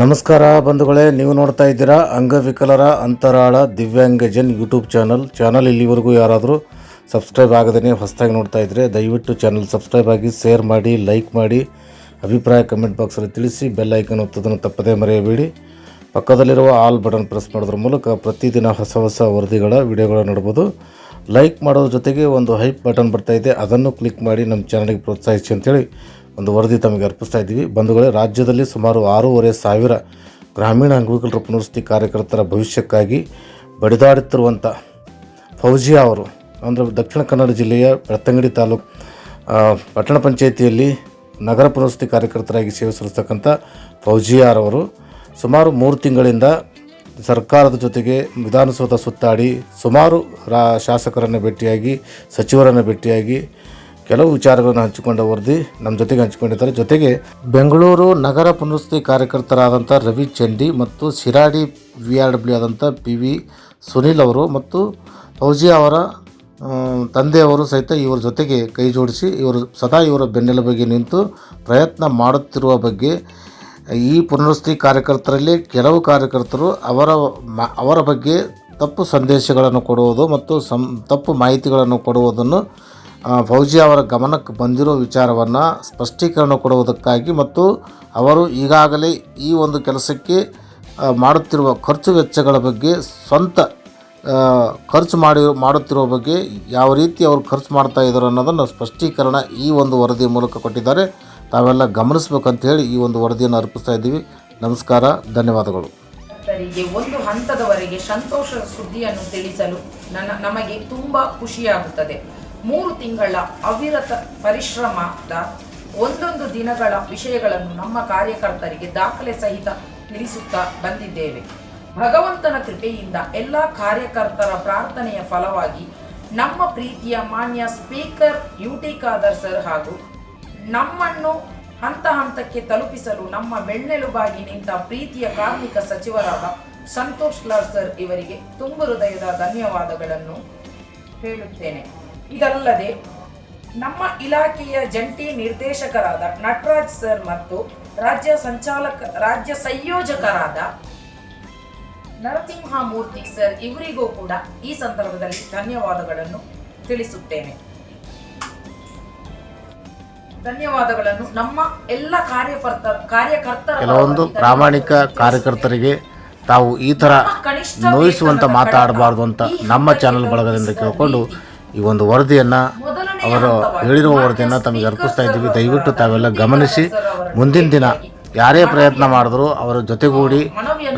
ನಮಸ್ಕಾರ ಬಂಧುಗಳೇ, ನೀವು ನೋಡ್ತಾ ಇದ್ದೀರಾ ಅಂಗವಿಕಲರ ಅಂತರಾಳ ದಿವ್ಯಾಂಗಜನ್ ಯೂಟ್ಯೂಬ್ ಚಾನಲ್. ಚಾನಲ್ ಇಲ್ಲಿವರೆಗೂ ಯಾರಾದರೂ ಸಬ್ಸ್ಕ್ರೈಬ್ ಆಗದೇ ಹೊಸದಾಗಿ ನೋಡ್ತಾ ಇದ್ದರೆ ದಯವಿಟ್ಟು ಚಾನಲ್ ಸಬ್ಸ್ಕ್ರೈಬ್ ಆಗಿ ಶೇರ್ ಮಾಡಿ, ಲೈಕ್ ಮಾಡಿ, ಅಭಿಪ್ರಾಯ ಕಮೆಂಟ್ ಬಾಕ್ಸಲ್ಲಿ ತಿಳಿಸಿ, ಬೆಲ್ ಐಕನ್ ಒತ್ತೋದನ್ನು ತಪ್ಪದೇ ಮರೆಯಬೇಡಿ. ಪಕ್ಕದಲ್ಲಿರುವ ಆಲ್ ಬಟನ್ ಪ್ರೆಸ್ ಮಾಡೋದ್ರ ಮೂಲಕ ಪ್ರತಿದಿನ ಹೊಸ ಹೊಸ ವರದಿಗಳ ವಿಡಿಯೋಗಳನ್ನು ನೋಡ್ಬೋದು. ಲೈಕ್ ಮಾಡೋದ್ರ ಜೊತೆಗೆ ಒಂದು ಹೈಪ್ ಬಟನ್ ಬರ್ತಾ ಇದೆ, ಅದನ್ನು ಕ್ಲಿಕ್ ಮಾಡಿ ನಮ್ಮ ಚಾನಲ್ಗೆ ಪ್ರೋತ್ಸಾಹಿಸಿ ಅಂತೇಳಿ ಒಂದು ವರದಿ ತಮಗೆ ಅರ್ಪಿಸ್ತಾ ಇದ್ದೀವಿ. ಬಂಧುಗಳೇ, ರಾಜ್ಯದಲ್ಲಿ ಸುಮಾರು ಆರೂವರೆ ಸಾವಿರ ಗ್ರಾಮೀಣ ಅಂಗವಿಕಲರ ಪುನರ್ವಸತಿ ಕಾರ್ಯಕರ್ತರ ಭವಿಷ್ಯಕ್ಕಾಗಿ ಬಡಿದಾಡುತ್ತಿರುವಂಥ ಫೌಜಿಯಾ ಅವರು, ಅಂದರೆ ದಕ್ಷಿಣ ಕನ್ನಡ ಜಿಲ್ಲೆಯ ಬೆಳ್ತಂಗಡಿ ತಾಲೂಕು ಪಟ್ಟಣ ಪಂಚಾಯಿತಿಯಲ್ಲಿ ನಗರ ಪುನರ್ವಸತಿ ಕಾರ್ಯಕರ್ತರಾಗಿ ಸೇವೆ ಸಲ್ಲಿಸ್ತಕ್ಕಂಥ ಫೌಜಿಯಾರವರು ಸುಮಾರು ಮೂರು ತಿಂಗಳಿಂದ ಸರ್ಕಾರದ ಜೊತೆಗೆ ವಿಧಾನಸೌಧ ಸುತ್ತಾಡಿ ಸುಮಾರು ರಾ, ಶಾಸಕರನ್ನು ಭೇಟಿಯಾಗಿ, ಸಚಿವರನ್ನು ಭೇಟಿಯಾಗಿ ಕೆಲವು ವಿಚಾರಗಳನ್ನು ಹಂಚಿಕೊಂಡ ವರದಿ ನಮ್ಮ ಜೊತೆಗೆ ಹಂಚಿಕೊಂಡಿದ್ದಾರೆ. ಜೊತೆಗೆ ಬೆಂಗಳೂರು ನಗರ ಪುನರ್ವಸತಿ ಕಾರ್ಯಕರ್ತರಾದಂಥ ರವಿ ಚಂಡಿ ಮತ್ತು ಶಿರಾಡಿ ವಿ ಆರ್ ಡಬ್ಲ್ಯೂ ಆದಂಥ ಪಿ ವಿ ಸುನಿಲ್ ಅವರು ಮತ್ತು ಫೌಜಿ ಅವರ ತಂದೆಯವರು ಸಹಿತ ಇವರ ಜೊತೆಗೆ ಕೈ ಜೋಡಿಸಿ ಇವರು ಸದಾ ಇವರ ಬೆನ್ನೆಲುಬಿಗೆ ನಿಂತು ಪ್ರಯತ್ನ ಮಾಡುತ್ತಿರುವ ಬಗ್ಗೆ ಈ ಪುನರ್ವಸತಿ ಕಾರ್ಯಕರ್ತರಲ್ಲಿ ಕೆಲವು ಕಾರ್ಯಕರ್ತರು ಅವರ ಅವರ ಬಗ್ಗೆ ತಪ್ಪು ಸಂದೇಶಗಳನ್ನು ಕೊಡುವುದು ಮತ್ತು ಸಂ, ತಪ್ಪು ಮಾಹಿತಿಗಳನ್ನು ಕೊಡುವುದನ್ನು ಫೌಜಿ ಅವರ ಗಮನಕ್ಕೆ ಬಂದಿರೋ ವಿಚಾರವನ್ನು ಸ್ಪಷ್ಟೀಕರಣ ಕೊಡುವುದಕ್ಕಾಗಿ ಮತ್ತು ಅವರು ಈಗಾಗಲೇ ಈ ಒಂದು ಕೆಲಸಕ್ಕೆ ಮಾಡುತ್ತಿರುವ ಖರ್ಚು ವೆಚ್ಚಗಳ ಬಗ್ಗೆ ಸ್ವಂತ ಖರ್ಚು ಮಾಡಿ, ಮಾಡುತ್ತಿರುವ ಬಗ್ಗೆ ಯಾವ ರೀತಿ ಅವರು ಖರ್ಚು ಮಾಡ್ತಾ ಇದ್ದಾರೆ ಅನ್ನೋದನ್ನು ಸ್ಪಷ್ಟೀಕರಣ ಈ ಒಂದು ವರದಿಯ ಮೂಲಕ ಕೊಟ್ಟಿದ್ದಾರೆ. ತಾವೆಲ್ಲ ಗಮನಿಸಬೇಕಂತ ಹೇಳಿ ಈ ಒಂದು ವರದಿಯನ್ನು ಅರ್ಪಿಸ್ತಾ ಇದ್ದೀವಿ. ನಮಸ್ಕಾರ, ಧನ್ಯವಾದಗಳು. ಒಂದು ಹಂತದವರೆಗೆ ಸಂತೋಷ ಸುದ್ದಿಯನ್ನು ತಿಳಿಸಲು ನನ್ನ, ನಮಗೆ ತುಂಬಾ ಖುಷಿಯಾಗುತ್ತದೆ. ಮೂರು ತಿಂಗಳ ಅವಿರತ ಪರಿಶ್ರಮದ ಒಂದೊಂದು ದಿನಗಳ ವಿಷಯಗಳನ್ನು ನಮ್ಮ ಕಾರ್ಯಕರ್ತರಿಗೆ ದಾಖಲೆ ಸಹಿತ ತಿಳಿಸುತ್ತಾ ಬಂದಿದ್ದೇವೆ. ಭಗವಂತನ ಕೃಪೆಯಿಂದ ಎಲ್ಲ ಕಾರ್ಯಕರ್ತರ ಪ್ರಾರ್ಥನೆಯ ಫಲವಾಗಿ ನಮ್ಮ ಪ್ರೀತಿಯ ಮಾನ್ಯ speaker U T Khader sir ಹಾಗೂ ನಮ್ಮನ್ನು ಹಂತ ಹಂತಕ್ಕೆ ತಲುಪಿಸಲು ನಮ್ಮ ಬೆನ್ನೆಲುಬಾಗಿ ನಿಂತ ಪ್ರೀತಿಯ ಕಾರ್ಮಿಕ ಸಚಿವರಾದ ಸಂತೋಷ್ ಲಾಲ್ ಸರ್ ಇವರಿಗೆ ತುಂಬು ಹೃದಯದ ಧನ್ಯವಾದಗಳನ್ನು ಹೇಳುತ್ತೇನೆ. ಇದಲ್ಲದೆ ನಮ್ಮ ಇಲಾಖೆಯ ಜಂಟಿ ನಿರ್ದೇಶಕರಾದ ನಟರಾಜ್ ಸರ್ ಮತ್ತು ರಾಜ್ಯ ಸಂಚಾಲಕ ರಾಜ್ಯ ಸಂಯೋಜಕರಾದ ನರಸಿಂಹಮೂರ್ತಿ ಸರ್ ಇವರಿಗೂ ಕೂಡ ಈ ಸಂದರ್ಭದಲ್ಲಿ ಧನ್ಯವಾದಗಳನ್ನು ತಿಳಿಸುತ್ತೇನೆ ಧನ್ಯವಾದಗಳನ್ನು ನಮ್ಮ ಎಲ್ಲ ಕಾರ್ಯಕರ್ತ ಕಾರ್ಯಕರ್ತರ ಕೆಲವೊಂದು ಪ್ರಾಮಾಣಿಕ ಕಾರ್ಯಕರ್ತರಿಗೆ ತಾವು ಈ ಥರ ನೋಯಿಸುವಂತ ಮಾತಾಡಬಾರ್ದು ಅಂತ ನಮ್ಮ ಚಾನೆಲ್ ಬಳಗದಿಂದ ಕೇಳಿಕೊಂಡು. ಈ ಒಂದು ವರದಿಯನ್ನು ಅವರು ಹೇಳಿರುವ ವರದಿಯನ್ನು ತಮಗೆ ಅರ್ಪಿಸ್ತಾ ಇದ್ದೀವಿ. ದಯವಿಟ್ಟು ತಾವೆಲ್ಲ ಗಮನಿಸಿ. ಮುಂದಿನ ದಿನ ಯಾರೇ ಪ್ರಯತ್ನ ಮಾಡಿದ್ರು ಅವರ ಜೊತೆಗೂಡಿ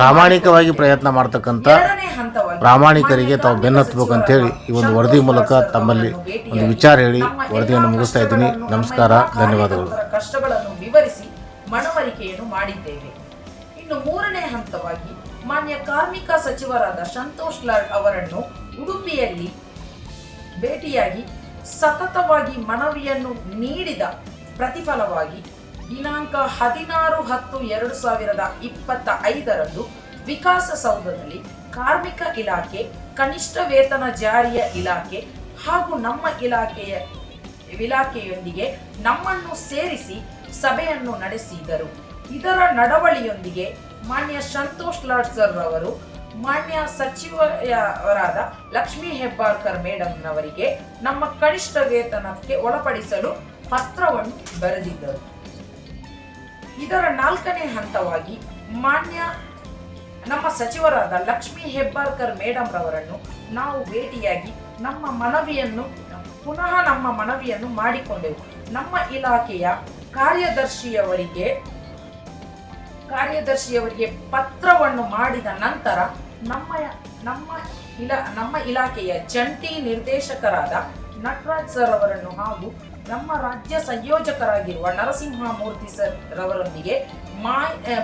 ಪ್ರಾಮಾಣಿಕವಾಗಿ ಪ್ರಯತ್ನ ಮಾಡ್ತಕ್ಕಂಥ ಪ್ರಾಮಾಣಿಕರಿಗೆ ತಾವು ಬೆನ್ನತ್ತಬೇಕು ಅಂತೇಳಿ ಈ ಒಂದು ವರದಿ ಮೂಲಕ ತಮ್ಮಲ್ಲಿ ಒಂದು ವಿಚಾರ ಹೇಳಿ ವರದಿಯನ್ನು ಮುಗಿಸ್ತಾ ಇದ್ದೀನಿ. ನಮಸ್ಕಾರ. ಧನ್ಯವಾದಗಳು. ಕಷ್ಟಗಳನ್ನು ವಿವರಿಸಿ ಮನವರಿಕೆಯನ್ನು ಮಾಡಿದ್ದೇವೆ. ಇನ್ನು ಮೂರನೇ ಹಂತವಾಗಿ ಮಾನ್ಯ ಕಾರ್ಮಿಕ ಸಚಿವರಾದ ಸಂತೋಷ್ ಲಾಡ್ ಅವರನ್ನು ಉಡುಪಿಯಲ್ಲಿ ಭೇಟಿಯಾಗಿ ಸತತವಾಗಿ ಮನವಿಯನ್ನು ನೀಡಿದ ಪ್ರತಿಫಲವಾಗಿ ದಿನಾಂಕ ಹದಿನಾರು ಹತ್ತು ಎರಡು ಸಾವಿರದ ಇಪ್ಪತ್ತ ಐದರಂದು ವಿಕಾಸಸೌಧದಲ್ಲಿ ಕಾರ್ಮಿಕ ಇಲಾಖೆ, ಕನಿಷ್ಠ ವೇತನ ಜಾರಿಯ ಇಲಾಖೆ ಹಾಗೂ ನಮ್ಮ ಇಲಾಖೆಯ ಇಲಾಖೆಯೊಂದಿಗೆ ನಮ್ಮನ್ನು ಸೇರಿಸಿ ಸಭೆಯನ್ನು ನಡೆಸಿದರು. ಇದರ ನಡವಳಿಯೊಂದಿಗೆ ಮಾನ್ಯ ಸಂತೋಷ್ ಲಾಡ್ ಸರ್ ಅವರು ಮಾನ್ಯ ಸಚಿವರಾದ ಲಕ್ಷ್ಮೀ ಹೆಬ್ಬಾಳ್ಕರ್ ಮೇಡಮ್ನವರಿಗೆ ನಮ್ಮ ಕನಿಷ್ಠ ವೇತನಕ್ಕೆ ಒಳಪಡಿಸಲು ಪತ್ರವನ್ನು ಬರೆದಿದ್ದರು. ಇದರ ನಾಲ್ಕನೇ ಹಂತವಾಗಿ ಮಾನ್ಯ ನಮ್ಮ ಸಚಿವರಾದ ಲಕ್ಷ್ಮೀ ಹೆಬ್ಬಾಳ್ಕರ್ ಮೇಡಮ್ ರವರನ್ನು ನಾವು ಭೇಟಿಯಾಗಿ ನಮ್ಮ ಮನವಿಯನ್ನು ಪುನಃ ನಮ್ಮ ಮನವಿಯನ್ನು ಮಾಡಿಕೊಂಡೆವು. ನಮ್ಮ ಇಲಾಖೆಯ ಕಾರ್ಯದರ್ಶಿಯವರಿಗೆ ಕಾರ್ಯದರ್ಶಿಯವರಿಗೆ ಪತ್ರವನ್ನು ಮಾಡಿದ ನಂತರ ನಮ್ಮ ನಮ್ಮ ಇಲಾ, ನಮ್ಮ ಇಲಾಖೆಯ ಜಂಟಿ ನಿರ್ದೇಶಕರಾದ ನಟರಾಜ್ ಸರ್ ಅವರನ್ನು ಹಾಗೂ ನಮ್ಮ ರಾಜ್ಯ ಸಂಯೋಜಕರಾಗಿರುವ ನರಸಿಂಹಮೂರ್ತಿ ಸರ್ ರವರೊಂದಿಗೆ ಮಾ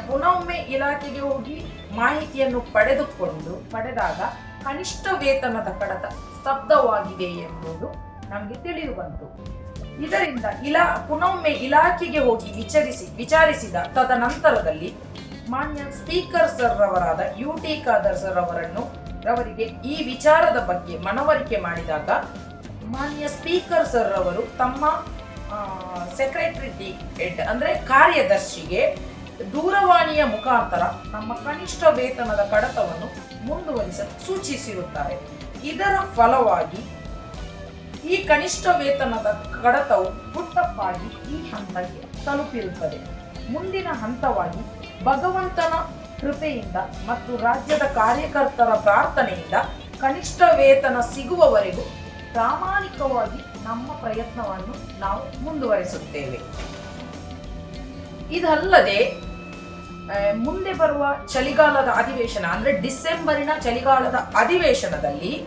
ಪುನೊಮ್ಮೆ ಇಲಾಖೆಗೆ ಹೋಗಿ ಮಾಹಿತಿಯನ್ನು ಪಡೆದುಕೊಂಡು, ಪಡೆದಾಗ ಕನಿಷ್ಠ ವೇತನದ ಕಡತ ಸ್ತಬ್ಧವಾಗಿದೆ ಎಂಬುದು ನಮಗೆ ತಿಳಿದು ಬಂತು. ಇದರಿಂದ ಇಲಾ ಪುನೊಮ್ಮೆ ಇಲಾಖೆಗೆ ಹೋಗಿ ವಿಚಾರಿಸಿ, ವಿಚಾರಿಸಿದ ತದನಂತರದಲ್ಲಿ ಮಾನ್ಯ ಸ್ಪೀಕರ್ ಸರ್ ರವರಾದ ಯು ಟಿ ಖಾದರ್ ಸರ್ ಅವರನ್ನು ರವರಿಗೆ ಈ ವಿಚಾರದ ಬಗ್ಗೆ ಮನವರಿಕೆ ಮಾಡಿದಾಗ ಮಾನ್ಯ ಸ್ಪೀಕರ್ ಸರ್ ಅವರು ತಮ್ಮ ಸೆಕ್ರೆಟರಿ ಹೆಡ್ ಅಂದ್ರೆ ಕಾರ್ಯದರ್ಶಿಗೆ ದೂರವಾಣಿಯ ಮುಖಾಂತರ ನಮ್ಮ ಕನಿಷ್ಠ ವೇತನದ ಕಡತವನ್ನು ಮುಂದುವರಿಸಲು ಸೂಚಿಸಿರುತ್ತಾರೆ. ಇದರ ಫಲವಾಗಿ ಈ ಕನಿಷ್ಠ ವೇತನದ ಕಡತವು ಪುಟ್ಟಪ್ಪಾಗಿ ಈ ಹಂತಕ್ಕೆ ತಲುಪಿರುತ್ತದೆ. ಮುಂದಿನ ಹಂತವಾಗಿ ಭಗವಂತನ ಕೃಪೆಯಿಂದ ಮತ್ತು ರಾಜ್ಯದ ಕಾರ್ಯಕರ್ತರ ಪ್ರಾರ್ಥನೆಯಿಂದ ಕನಿಷ್ಠ ವೇತನ ಸಿಗುವವರೆಗೂ ಪ್ರಾಮಾಣಿಕವಾಗಿ ನಮ್ಮ ಪ್ರಯತ್ನವನ್ನು ನಾವು ಮುಂದುವರಿಸುತ್ತೇವೆ. ಇದಲ್ಲದೆ ಮುಂದೆ ಬರುವ ಚಳಿಗಾಲದ ಅಧಿವೇಶನ ಅಂದ್ರೆ ಡಿಸೆಂಬರಿನ ಚಳಿಗಾಲದ ಅಧಿವೇಶನದಲ್ಲಿ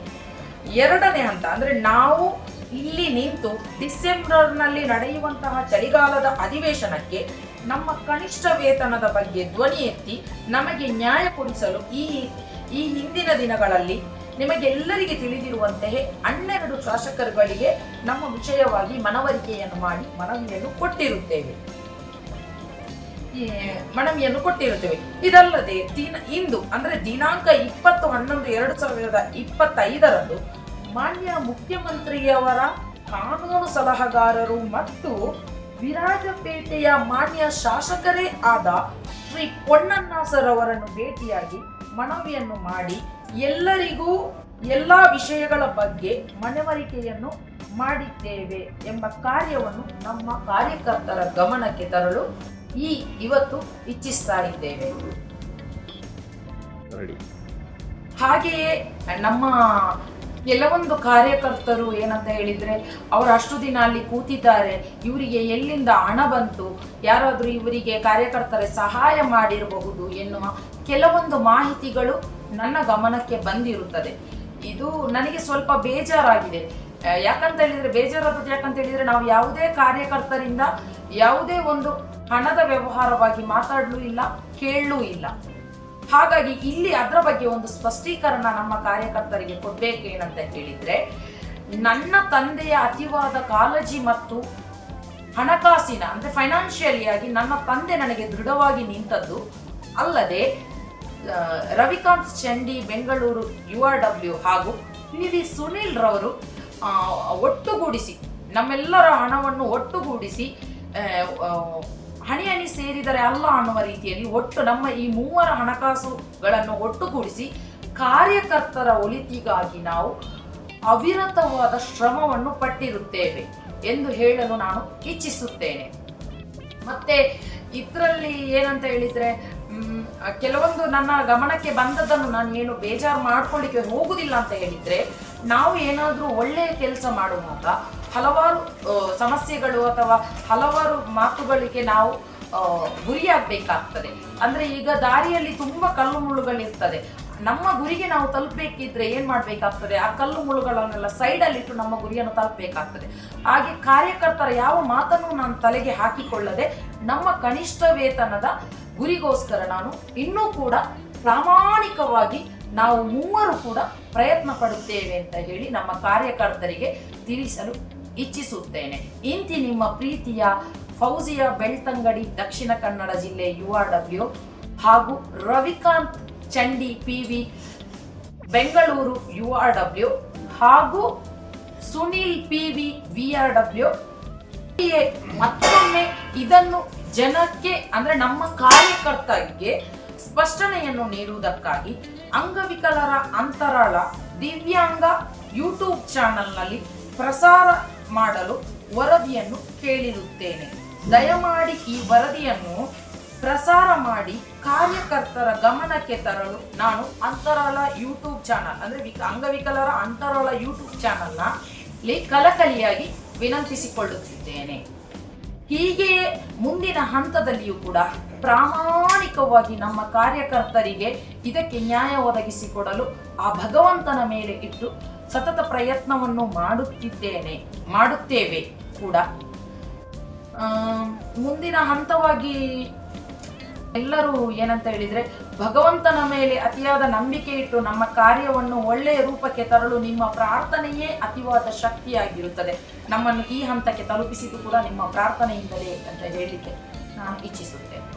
ಎರಡನೇ ಹಂತ ಅಂದ್ರೆ ನಾವು ಇಲ್ಲಿ ನಿಂತು ಡಿಸೆಂಬರ್ನಲ್ಲಿ ನಡೆಯುವಂತಹ ಚಳಿಗಾಲದ ಅಧಿವೇಶನಕ್ಕೆ ನಮ್ಮ ಕನಿಷ್ಠ ವೇತನದ ಬಗ್ಗೆ ಧ್ವನಿ ಎತ್ತಿ ನಮಗೆ ನ್ಯಾಯ ಕೊಡಿಸಲು ಈ ಈ ಹಿಂದಿನ ದಿನಗಳಲ್ಲಿ ನಿಮಗೆಲ್ಲರಿಗೆ ತಿಳಿದಿರುವಂತೆಯೇ ಹನ್ನೆರಡು ಶಾಸಕರುಗಳಿಗೆ ನಮ್ಮ ವಿಷಯವಾಗಿ ಮನವರಿಕೆಯನ್ನು ಮಾಡಿ ಮನವಿಯನ್ನು ಕೊಟ್ಟಿರುತ್ತೇವೆ. ಮನವಿಯನ್ನು ಕೊಟ್ಟಿರುತ್ತೇವೆ. ಇದಲ್ಲದೆ ದಿನ, ಇಂದು ಅಂದ್ರೆ ದಿನಾಂಕ ಇಪ್ಪತ್ತು, ಹನ್ನೊಂದು, ಎರಡು ಸಾವಿರದ ಇಪ್ಪತ್ತೈದರಂದು ಮಾನ್ಯ ಮುಖ್ಯಮಂತ್ರಿಯವರ ಕಾನೂನು ಸಲಹೆಗಾರರು ಮತ್ತು ವಿರಾಜಪೇಟೆಯ ಮಾನ್ಯ ಶಾಸಕರೇ ಆದ ಶ್ರೀ ಪೊನ್ನಣ್ಣ ಸರ್ ಅವರನ್ನು ಭೇಟಿಯಾಗಿ ಮನವಿಯನ್ನು ಮಾಡಿ ಎಲ್ಲರಿಗೂ ಎಲ್ಲ ವಿಷಯಗಳ ಬಗ್ಗೆ ಮನವರಿಕೆಯನ್ನು ಮಾಡಿದ್ದೇವೆ ಎಂಬ ಕಾರ್ಯವನ್ನು ನಮ್ಮ ಕಾರ್ಯಕರ್ತರ ಗಮನಕ್ಕೆ ತರಲು ಈ ಇವತ್ತು ಇಚ್ಛಿಸ್ತಾ ಇದ್ದೇವೆ. ಹಾಗೆಯೇ ನಮ್ಮ ಕೆಲವೊಂದು ಕಾರ್ಯಕರ್ತರು ಏನಂತ ಹೇಳಿದ್ರೆ ಅವರು ಅಷ್ಟು ದಿನ ಅಲ್ಲಿ ಕೂತಿದ್ದಾರೆ. ಇವರಿಗೆ ಎಲ್ಲಿಂದ ಹಣ ಬಂತು? ಯಾರಾದರೂ ಇವರಿಗೆ ಕಾರ್ಯಕರ್ತರ ಸಹಾಯ ಮಾಡಿರಬಹುದು ಎನ್ನುವ ಕೆಲವೊಂದು ಮಾಹಿತಿಗಳು ನನ್ನ ಗಮನಕ್ಕೆ ಬಂದಿರುತ್ತದೆ. ಇದು ನನಗೆ ಸ್ವಲ್ಪ ಬೇಜಾರಾಗಿದೆ. ಯಾಕಂತ ಹೇಳಿದ್ರೆ ಬೇಜಾರಾಗುತ್ತೆ ಯಾಕಂತ ಹೇಳಿದ್ರೆ ನಾವು ಯಾವುದೇ ಕಾರ್ಯಕರ್ತರಿಂದ ಯಾವುದೇ ಒಂದು ಹಣದ ವ್ಯವಹಾರವಾಗಿ ಮಾತಾಡಲೂ ಇಲ್ಲ, ಕೇಳಲೂ ಇಲ್ಲ. ಹಾಗಾಗಿ ಇಲ್ಲಿ ಅದರ ಬಗ್ಗೆ ಒಂದು ಸ್ಪಷ್ಟೀಕರಣ ನಮ್ಮ ಕಾರ್ಯಕರ್ತರಿಗೆ ಕೊಡ್ಬೇಕು ಏನಂತ ಹೇಳಿದ್ರೆ, ನನ್ನ ತಂದೆಯ ಅತಿವಾದ ಕಾಳಜಿ ಮತ್ತು ಹಣಕಾಸಿನ, ಅಂದ್ರೆ ಫೈನಾನ್ಷಿಯಲಿ ಆಗಿ ನನ್ನ ತಂದೆ ನನಗೆ ದೃಢವಾಗಿ ನಿಂತದ್ದು ಅಲ್ಲದೆ Ravikanth Chandi, Bengaluru U R W ಹಾಗೂ ಪಿ ವಿ ಸುನಿಲ್ ರವರು ಒಟ್ಟುಗೂಡಿಸಿ, ನಮ್ಮೆಲ್ಲರ ಹಣವನ್ನು ಒಟ್ಟುಗೂಡಿಸಿ ಹಣಿ ಹಣಿ ಸೇರಿದರೆ ಅಲ್ಲ ಅನ್ನುವ ರೀತಿಯಲ್ಲಿ ಒಟ್ಟು ನಮ್ಮ ಈ ಮೂವರ ಹಣಕಾಸುಗಳನ್ನು ಒಟ್ಟುಗೂಡಿಸಿ ಕಾರ್ಯಕರ್ತರ ಒಳಿತಿಗಾಗಿ ನಾವು ಅವಿರತವಾದ ಶ್ರಮವನ್ನು ಪಟ್ಟಿರುತ್ತೇವೆ ಎಂದು ಹೇಳಲು ನಾನು ಇಚ್ಛಿಸುತ್ತೇನೆ. ಮತ್ತೆ ಇದರಲ್ಲಿ ಏನಂತ ಹೇಳಿದ್ರೆ ಕೆಲವೊಂದು ನನ್ನ ಗಮನಕ್ಕೆ ಬಂದದ್ದನ್ನು ನಾನು ಏನು ಬೇಜಾರು ಮಾಡ್ಕೊಳ್ಳಿಕ್ಕೆ ಹೋಗುದಿಲ್ಲ ಅಂತ ಹೇಳಿದ್ರೆ, ನಾವು ಏನಾದರೂ ಒಳ್ಳೆಯ ಕೆಲಸ ಮಾಡುವಾಗ ಹಲವಾರು ಸಮಸ್ಯೆಗಳು ಅಥವಾ ಹಲವಾರು ಮಾತುಗಳಿಗೆ ನಾವು ಗುರಿಯಾಗಬೇಕಾಗ್ತದೆ. ಅಂದ್ರೆ ಈಗ ದಾರಿಯಲ್ಲಿ ತುಂಬಾ ಕಲ್ಲು ಮುಳ್ಳುಗಳಿರ್ತದೆ. ನಮ್ಮ ಗುರಿಗೆ ನಾವು ತಲುಪಬೇಕಿದ್ರೆ ಏನು ಮಾಡಬೇಕಾಗ್ತದೆ? ಆ ಕಲ್ಲು ಮುಳ್ಳುಗಳನ್ನೆಲ್ಲ ಸೈಡಲ್ಲಿಟ್ಟು ನಮ್ಮ ಗುರಿಯನ್ನು ತಲುಪಬೇಕಾಗ್ತದೆ. ಹಾಗೆ ಕಾರ್ಯಕರ್ತರ ಯಾವ ಮಾತನ್ನು ನಾನು ತಲೆಗೆ ಹಾಕಿಕೊಳ್ಳದೆ ನಮ್ಮ ಕನಿಷ್ಠ ವೇತನದ ಗುರಿಗೋಸ್ಕರ ನಾನು ಇನ್ನೂ ಕೂಡ ಪ್ರಾಮಾಣಿಕವಾಗಿ ನಾವು ಮೂವರು ಕೂಡ ಪ್ರಯತ್ನ ಪಡುತ್ತೇವೆ ಅಂತ ಹೇಳಿ ನಮ್ಮ ಕಾರ್ಯಕರ್ತರಿಗೆ ತಿಳಿಸಲು ಇಚ್ಛಿಸುತ್ತೇನೆ. ಇಂತಿ ನಿಮ್ಮ ಪ್ರೀತಿಯ ಫೌಜಿಯ ಬೆಳ್ತಂಗಡಿ ದಕ್ಷಿಣ ಕನ್ನಡ ಜಿಲ್ಲೆ ಯು ಆರ್ ಡಬ್ಲ್ಯೂ ಹಾಗೂ Ravikanth Chandi P V Bengaluru U R W ಹಾಗೂ Sunil P V R W ಮತ್ತೊಮ್ಮೆ ಇದನ್ನು ಜನಕ್ಕೆ, ಅಂದ್ರೆ ನಮ್ಮ ಕಾರ್ಯಕರ್ತರಿಗೆ ಸ್ಪಷ್ಟನೆಯನ್ನು ನೀಡುವುದಕ್ಕಾಗಿ ಅಂಗವಿಕಲರ ಅಂತರಾಳ ದಿವ್ಯಾಂಗ ಯೂಟ್ಯೂಬ್ ಚಾನೆಲ್ನಲ್ಲಿ ಪ್ರಸಾರ ಮಾಡಲು ವರದಿಯನ್ನು ಕೇಳಿರುತ್ತೇನೆ. ದಯಮಾಡಿ ಈ ವರದಿಯನ್ನು ಪ್ರಸಾರ ಮಾಡಿ ಕಾರ್ಯಕರ್ತರ ಗಮನಕ್ಕೆ ತರಲು ನಾನು ಅಂತರಾಳ ಯೂಟ್ಯೂಬ್ ಚಾನಲ್, ಅಂದ್ರೆ ವಿಕ, ಅಂಗವಿಕಲರ ಅಂತರಾಳ ಯೂಟ್ಯೂಬ್ ಚಾನಲ್ನ ಇಲ್ಲಿ ಕಲಕಲಿಯಾಗಿ ವಿನಂತಿಸಿಕೊಳ್ಳುತ್ತಿದ್ದೇನೆ. ಹೀಗೆಯೇ ಮುಂದಿನ ಹಂತದಲ್ಲಿಯೂ ಕೂಡ ಪ್ರಾಮಾಣಿಕವಾಗಿ ನಮ್ಮ ಕಾರ್ಯಕರ್ತರಿಗೆ ಇದಕ್ಕೆ ನ್ಯಾಯ ಒದಗಿಸಿಕೊಡಲು ಆ ಭಗವಂತನ ಮೇಲೆ ಇಟ್ಟು ಸತತ ಪ್ರಯತ್ನವನ್ನು ಮಾಡುತ್ತಿದ್ದೇನೆ, ಮಾಡುತ್ತೇವೆ ಕೂಡ. ಮುಂದಿನ ಹಂತವಾಗಿ ಎಲ್ಲರೂ ಏನಂತ ಹೇಳಿದ್ರೆ, ಭಗವಂತನ ಮೇಲೆ ಅತಿಯಾದ ನಂಬಿಕೆ ಇಟ್ಟು ನಮ್ಮ ಕಾರ್ಯವನ್ನು ಒಳ್ಳೆಯ ರೂಪಕ್ಕೆ ತರಲು ನಿಮ್ಮ ಪ್ರಾರ್ಥನೆಯೇ ಅತಿವಾದ ಶಕ್ತಿಯಾಗಿರುತ್ತದೆ. ನಮ್ಮನ್ನು ಈ ಹಂತಕ್ಕೆ ತಲುಪಿಸಿದ್ದು ಕೂಡ ನಿಮ್ಮ ಪ್ರಾರ್ಥನೆಯಿಂದಲೇ ಅಂತ ಹೇಳಲಿಕ್ಕೆ ನಾನು ಇಚ್ಛಿಸುತ್ತೇನೆ.